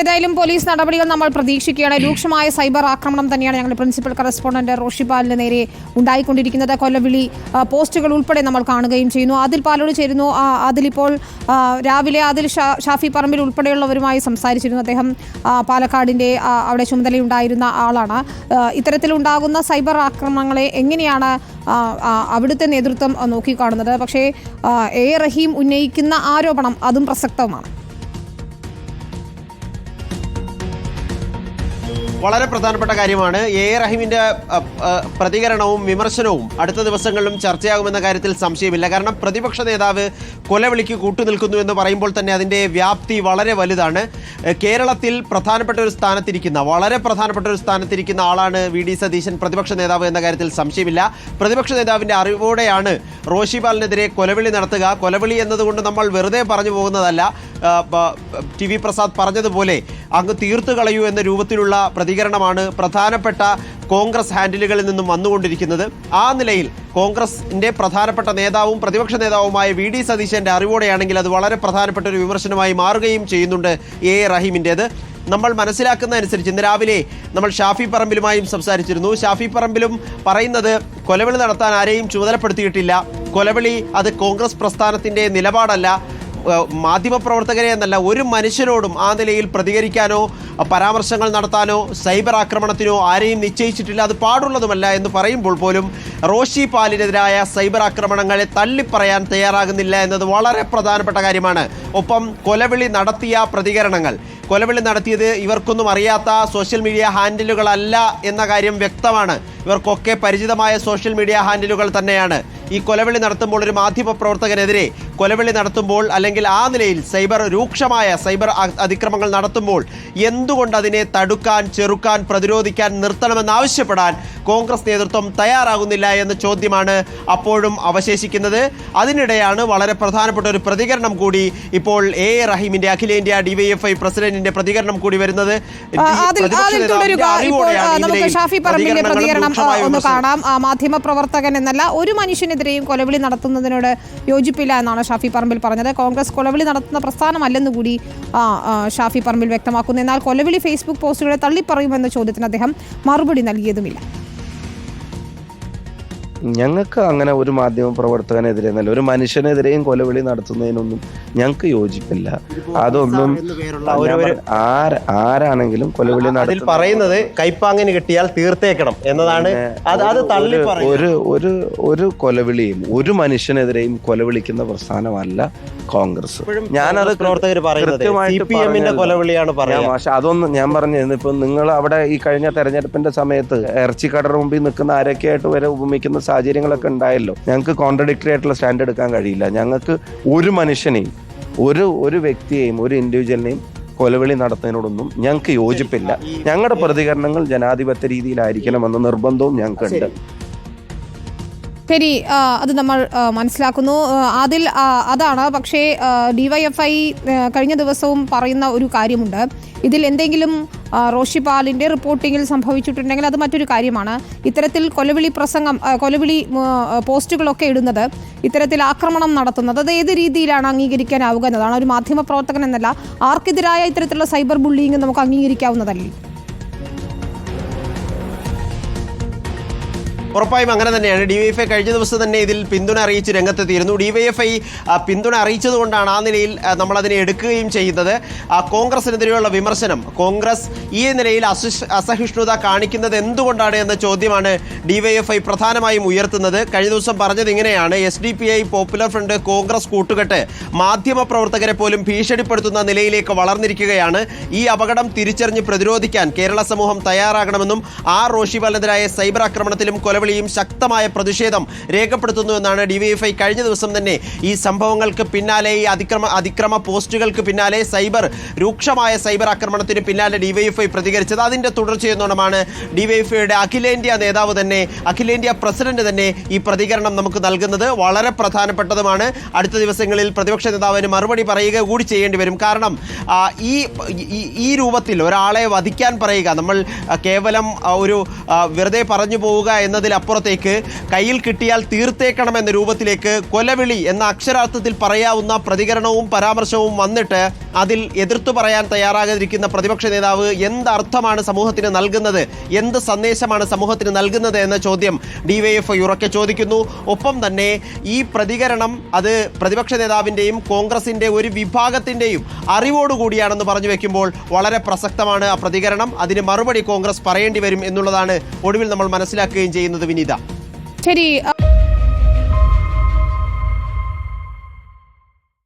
ഏതായാലും പോലീസ് നടപടികൾ നമ്മൾ പ്രതീക്ഷിക്കുകയാണ്. രൂക്ഷമായ സൈബർ ആക്രമണം തന്നെയാണ് ഞങ്ങളുടെ പ്രിൻസിപ്പൽ കറസ്പോണ്ടന്റ് റോഷിപാലിന് നേരെ ഉണ്ടായിക്കൊണ്ടിരിക്കുന്നത്. കൊല്ലവിളി പോസ്റ്റുകൾ ഉൾപ്പെടെ നമ്മൾ കാണുകയും ചെയ്യുന്നു. ആദിൽ പാലോട് ചേരുന്നു. അതിലിപ്പോൾ രാവിലെ ആദിൽ ഷാഫി പറമ്പിൽ ഉൾപ്പെടെയുള്ളവരുമായി സംസാരിച്ചിരുന്നു. അദ്ദേഹം പാലക്കാടിന്റെ അവിടെ ചുമതലയുണ്ടായിരുന്ന ആളാണ്. ഇത്തരത്തിലുണ്ടാകുന്ന സൈബർ ആക്രമണങ്ങളെ എങ്ങനെയാണ് അവിടുത്തെ നേതൃത്വം നോക്കിക്കാണുന്നത്? പക്ഷേ എ. റഹീം ഉന്നയിക്കുന്ന ആരോപണം അതും പ്രസക്തവുമാണ്. വളരെ പ്രധാനപ്പെട്ട കാര്യമാണ്. എ. റഹീമിന്റെ പ്രതികരണവും വിമർശനവും അടുത്ത ദിവസങ്ങളിലും ചർച്ചയാകുമെന്ന കാര്യത്തിൽ സംശയമില്ല. കാരണം പ്രതിപക്ഷ നേതാവ് കൊലവിളിക്ക് കൂട്ടുനിൽക്കുന്നു എന്ന് പറയുമ്പോൾ തന്നെ അതിന്റെ വ്യാപ്തി വളരെ വലുതാണ്. കേരളത്തിൽ പ്രധാനപ്പെട്ട ഒരു സ്ഥാനത്തിരിക്കുന്ന വളരെ പ്രധാനപ്പെട്ട ഒരു സ്ഥാനത്തിരിക്കുന്ന ആളാണ് വി. ഡി. സതീശൻ പ്രതിപക്ഷ നേതാവ് എന്ന കാര്യത്തിൽ സംശയമില്ല. പ്രതിപക്ഷ നേതാവിന്റെ അറിവോടെയാണ് റോഷിപാലിനെതിരെ കൊലവിളി നടത്തുക. കൊലവിളി എന്നതുകൊണ്ട് നമ്മൾ വെറുതെ പറഞ്ഞു പോകുന്നതല്ല. ടി വി പ്രസാദ് പറഞ്ഞതുപോലെ അങ്ങ് തീർത്തു കളയൂ എന്ന രൂപത്തിലുള്ള പ്രതികരണമാണ് പ്രധാനപ്പെട്ട കോൺഗ്രസ് ഹാൻഡിലുകളിൽ നിന്നും വന്നുകൊണ്ടിരിക്കുന്നത്. ആ നിലയിൽ കോൺഗ്രസിന്റെ പ്രധാനപ്പെട്ട നേതാവും പ്രതിപക്ഷ നേതാവുമായ വി ഡി സതീശന്റെ അറിവോടെയാണെങ്കിൽ അത് വളരെ പ്രധാനപ്പെട്ട ഒരു വിമർശനമായി മാറുകയും ചെയ്യുന്നുണ്ട് എ എ റഹീമിന്റേത് നമ്മൾ മനസ്സിലാക്കുന്നതനുസരിച്ച് ഇന്ന് രാവിലെ നമ്മൾ ഷാഫി പറമ്പിലുമായും സംസാരിച്ചിരുന്നു. ഷാഫി പറമ്പിലും പറയുന്നത് കൊലവിളി നടത്താൻ ആരെയും ചുമതലപ്പെടുത്തിയിട്ടില്ല. കൊലവിളി അത് കോൺഗ്രസ് പ്രസ്ഥാനത്തിന്റെ നിലപാടല്ല. മാധ്യമപ്രവർത്തകരെ എന്നല്ല ഒരു മനുഷ്യനോടും ആ നിലയിൽ പ്രതികരിക്കാനോ പരാമർശങ്ങൾ നടത്താനോ സൈബർ ആക്രമണത്തിനോ ആരെയും നിശ്ചയിച്ചിട്ടില്ല അത് പാടുള്ളതുമല്ല എന്ന് പറയുമ്പോൾ പോലും റോഷി പാലിനെതിരായ സൈബർ ആക്രമണങ്ങളെ തള്ളിപ്പറയാൻ തയ്യാറാകുന്നില്ല എന്നത് വളരെ പ്രധാനപ്പെട്ട കാര്യമാണ്. ഒപ്പം കൊലവിളി നടത്തിയ പ്രതികരണങ്ങൾ. കൊലവിളി നടത്തിയത് ഇവർക്കൊന്നും അറിയാത്ത സോഷ്യൽ മീഡിയ ഹാൻഡിലുകളല്ല എന്ന കാര്യം വ്യക്തമാണ്. ഇവർക്കൊക്കെ പരിചിതമായ സോഷ്യൽ മീഡിയ ഹാൻഡിലുകൾ തന്നെയാണ്. ഈ കൊലവിളി നടത്തുമ്പോൾ ഒരു മാധ്യമ പ്രവർത്തകനെതിരെ കൊലവിളി നടത്തുമ്പോൾ അല്ലെങ്കിൽ ആ നിലയിൽ സൈബർ രൂക്ഷമായ സൈബർ അതിക്രമങ്ങൾ നടത്തുമ്പോൾ എന്തുകൊണ്ട് അതിനെ തടുക്കാൻ ചെറുക്കാൻ പ്രതിരോധിക്കാൻ നിർത്തണമെന്നാവശ്യപ്പെടാൻ കോൺഗ്രസ് നേതൃത്വം തയ്യാറാകുന്നില്ല എന്ന ചോദ്യമാണ് അപ്പോഴും അവശേഷിക്കുന്നത്. അതിനിടെയാണ് വളരെ പ്രധാനപ്പെട്ട ഒരു പ്രതികരണം കൂടി ഇപ്പോൾ എ എ റഹീമിന്റെ അഖിലേന്ത്യാ ഡിവൈഎഫ്ഐ പ്രസിഡന്റിന്റെ പ്രതികരണം കൂടി വരുന്നത്. ഒന്ന് കാണാം. മാധ്യമ പ്രവർത്തകൻ എന്നല്ല ഒരു മനുഷ്യനെതിരെയും കൊലവിളി നടത്തുന്നതിനോട് യോജിപ്പില്ല എന്നാണ് ഷാഫി പറമ്പിൽ പറഞ്ഞത്. കോൺഗ്രസ് കൊലവിളി നടത്തുന്ന പ്രസ്ഥാനമല്ലെന്ന് കൂടി ഷാഫി പറമ്പിൽ വ്യക്തമാക്കുന്നു. എന്നാൽ കൊലവിളി ഫേസ്ബുക്ക് പോസ്റ്റുകളെ തള്ളിപ്പറയുമെന്ന ചോദ്യത്തിന് അദ്ദേഹം മറുപടി നൽകിയതുമില്ല. ഞങ്ങൾക്ക് അങ്ങനെ ഒരു മാധ്യമ പ്രവർത്തകനെതിരെ എന്നല്ല ഒരു മനുഷ്യനെതിരെയും കൊലവിളി നടത്തുന്നതിനൊന്നും ഞങ്ങൾക്ക് യോജിപ്പില്ല. അതൊന്നും പേരുള്ള ആരാണെങ്കിലും കൊലവിളി അതിൽ പറയുന്നത് കൈപ്പാങ്ങിന് കിട്ടിയാൽ തീർത്തേക്കണം എന്നതാണ്. അത് തള്ളി ഒരു- ഒരു ഒരു കൊലവിളിയും ഒരു മനുഷ്യനെതിരെയും കൊലവിളിക്കുന്ന പ്രസ്ഥാനമല്ല കോൺഗ്രസ്. ഞാനത് പ്രവർത്തകർ പറയുന്നത്. കൊലവിളിയാണ് പറയാം പക്ഷെ അതൊന്നും ഞാൻ പറഞ്ഞു ഇപ്പൊ നിങ്ങൾ അവിടെ ഈ കഴിഞ്ഞ തെരഞ്ഞെടുപ്പിന്റെ സമയത്ത് ഇറച്ചിക്കടയുടെ മുമ്പിൽ നിൽക്കുന്ന ആരൊക്കെ ആയിട്ട് വരെ ഉപമിക്കുന്ന സാഹചര്യങ്ങളൊക്കെ ഉണ്ടായല്ലോ. ഞങ്ങൾക്ക് കോൺട്രഡിക്ടറി ആയിട്ടുള്ള സ്റ്റാൻഡ് എടുക്കാൻ കഴിയില്ല. ഞങ്ങൾക്ക് ഒരു മനുഷ്യനെയും ഒരു ഒരു വ്യക്തിയെയും ഒരു ഇൻഡിവിജ്വലിനെയും കൊലവിളി നടത്തുന്നതിനോടൊന്നും ഞങ്ങൾക്ക് യോജിപ്പില്ല. ഞങ്ങളുടെ പ്രതികരണങ്ങൾ ജനാധിപത്യ രീതിയിലായിരിക്കണമെന്ന നിർബന്ധവും ഞങ്ങൾക്കുണ്ട്. ശരി അത് നമ്മൾ മനസ്സിലാക്കുന്നു. അതിൽ അതാണ്. പക്ഷേ ഡിവൈഎഫ്ഐ കഴിഞ്ഞ ദിവസവും പറയുന്ന ഒരു കാര്യമുണ്ട്. ഇതിൽ എന്തെങ്കിലും റോഷിപാലിന്റെ റിപ്പോർട്ടിങ്ങിൽ സംഭവിച്ചിട്ടുണ്ടെങ്കിൽ അത് മറ്റൊരു കാര്യമാണ്. ഇത്തരത്തിൽ കൊലവിളി പ്രസംഗം കൊലവിളി പോസ്റ്റുകളൊക്കെ ഇടുന്നത് ഇത്തരത്തിൽ ആക്രമണം നടത്തുന്നത്. അത് ഏത് രീതിയിലാണ് അംഗീകരിക്കാനാവുക എന്നതാണ്. ഒരു മാധ്യമപ്രവർത്തകൻ എന്നല്ല ആർക്കെതിരായ ഇത്തരത്തിലുള്ള സൈബർ ബുള്ളിങ് നമുക്ക് അംഗീകരിക്കാവുന്നതല്ലേ. ഉറപ്പായും അങ്ങനെ തന്നെയാണ്. ഡിവൈഎഫ്ഐ കഴിഞ്ഞ ദിവസം തന്നെ ഇതിൽ പിന്തുണ അറിയിച്ച് രംഗത്തെത്തിയിരുന്നു. ഡിവൈഎഫ്ഐ പിന്തുണ അറിയിച്ചതുകൊണ്ടാണ് ആ നിലയിൽ നമ്മളതിനെ എടുക്കുകയും ചെയ്യുന്നത്. കോൺഗ്രസിനെതിരെയുള്ള വിമർശനം കോൺഗ്രസ് ഈ നിലയിൽ അസഹിഷ് അസഹിഷ്ണുത കാണിക്കുന്നത് എന്തുകൊണ്ടാണ് എന്ന ചോദ്യമാണ് ഡിവൈഎഫ്ഐ പ്രധാനമായും ഉയർത്തുന്നത്. കഴിഞ്ഞ ദിവസം പറഞ്ഞത് ഇങ്ങനെയാണ്. S D P I popular front Congress കൂട്ടുകെട്ട് മാധ്യമ പ്രവർത്തകരെ പോലും ഭീഷണിപ്പെടുത്തുന്ന നിലയിലേക്ക് വളർന്നിരിക്കുകയാണ്. ഈ അപകടം തിരിച്ചറിഞ്ഞ് പ്രതിരോധിക്കാൻ കേരള സമൂഹം തയ്യാറാകണമെന്നും ആ റോഷിപാലിനെതിരായ സൈബർ ആക്രമണത്തിലും കൊലവിളിയും ശക്തമായ പ്രതിഷേധം രേഖപ്പെടുത്തുന്നുവെന്നാണ് ഡിവൈഎഫ്ഐ കഴിഞ്ഞ ദിവസം തന്നെ ഈ സംഭവങ്ങൾക്ക് പിന്നാലെ ഈ അതിക്രമ അതിക്രമ പോസ്റ്റുകൾക്ക് പിന്നാലെ സൈബർ രൂക്ഷമായ സൈബർ ആക്രമണത്തിന് പിന്നാലെ ഡിവൈഎഫ്ഐ പ്രതികരിച്ചത്. അതിന്റെ തുടർച്ചയെന്നോണമാണ് ഡിവൈഎഫ്ഐയുടെ അഖിലേന്ത്യാ നേതാവ് തന്നെ അഖിലേന്ത്യാ പ്രസിഡന്റ് തന്നെ ഈ പ്രതികരണം നമുക്ക് നൽകുന്നത്. വളരെ പ്രധാനപ്പെട്ടതുമാണ്. അടുത്ത ദിവസങ്ങളിൽ പ്രതിപക്ഷ നേതാവിന് മറുപടി പറയുക കൂടി ചെയ്യേണ്ടി വരും. കാരണം ഈ ഈ- രൂപത്തിൽ ഒരാളെ വധിക്കാൻ പറയുക നമ്മൾ കേവലം ഒരു വെറുതെ പറഞ്ഞു പോവുക എന്നതിലപ്പുറത്തേക്ക് കയ്യിൽ കിട്ടിയാൽ തീർത്തേക്കണം എന്ന രൂപത്തിലേക്ക് കൊലവിളി എന്ന അക്ഷരാർത്ഥത്തിൽ പറയാവുന്ന പ്രതികരണവും പരാമർശവും വന്നിട്ട് അതിൽ എതിർത്തു പറയാൻ തയ്യാറാകാതിരിക്കുന്ന പ്രതിപക്ഷ നേതാവ് എന്തർത്ഥമാണ് സമൂഹത്തിന് നൽകുന്നത്? എന്ത് സന്ദേശമാണ് സമൂഹത്തിന് നൽകുന്നത് എന്ന ചോദ്യം ഡിവൈഎഫ്ഐ ഉറക്കെ ചോദിക്കുന്നു. ഒപ്പം തന്നെ ഈ പ്രതികരണം അത് പ്രതിപക്ഷ നേതാവിന്റെയും കോൺഗ്രസിന്റെ ഒരു വിഭാഗത്തിന്റെയും അറിവോടുകൂടിയാണെന്ന് പറഞ്ഞു വെക്കുമ്പോൾ വളരെ പ്രസക്തമാണ് ആ പ്രതികരണം. അതിന് മറുപടി കോൺഗ്രസ് പറയേണ്ടി വരും എന്നുള്ളതാണ് ഒടുവിൽ നമ്മൾ മനസ്സിലാക്കുകയും ചെയ്യുന്നത് വിനീത. ശരി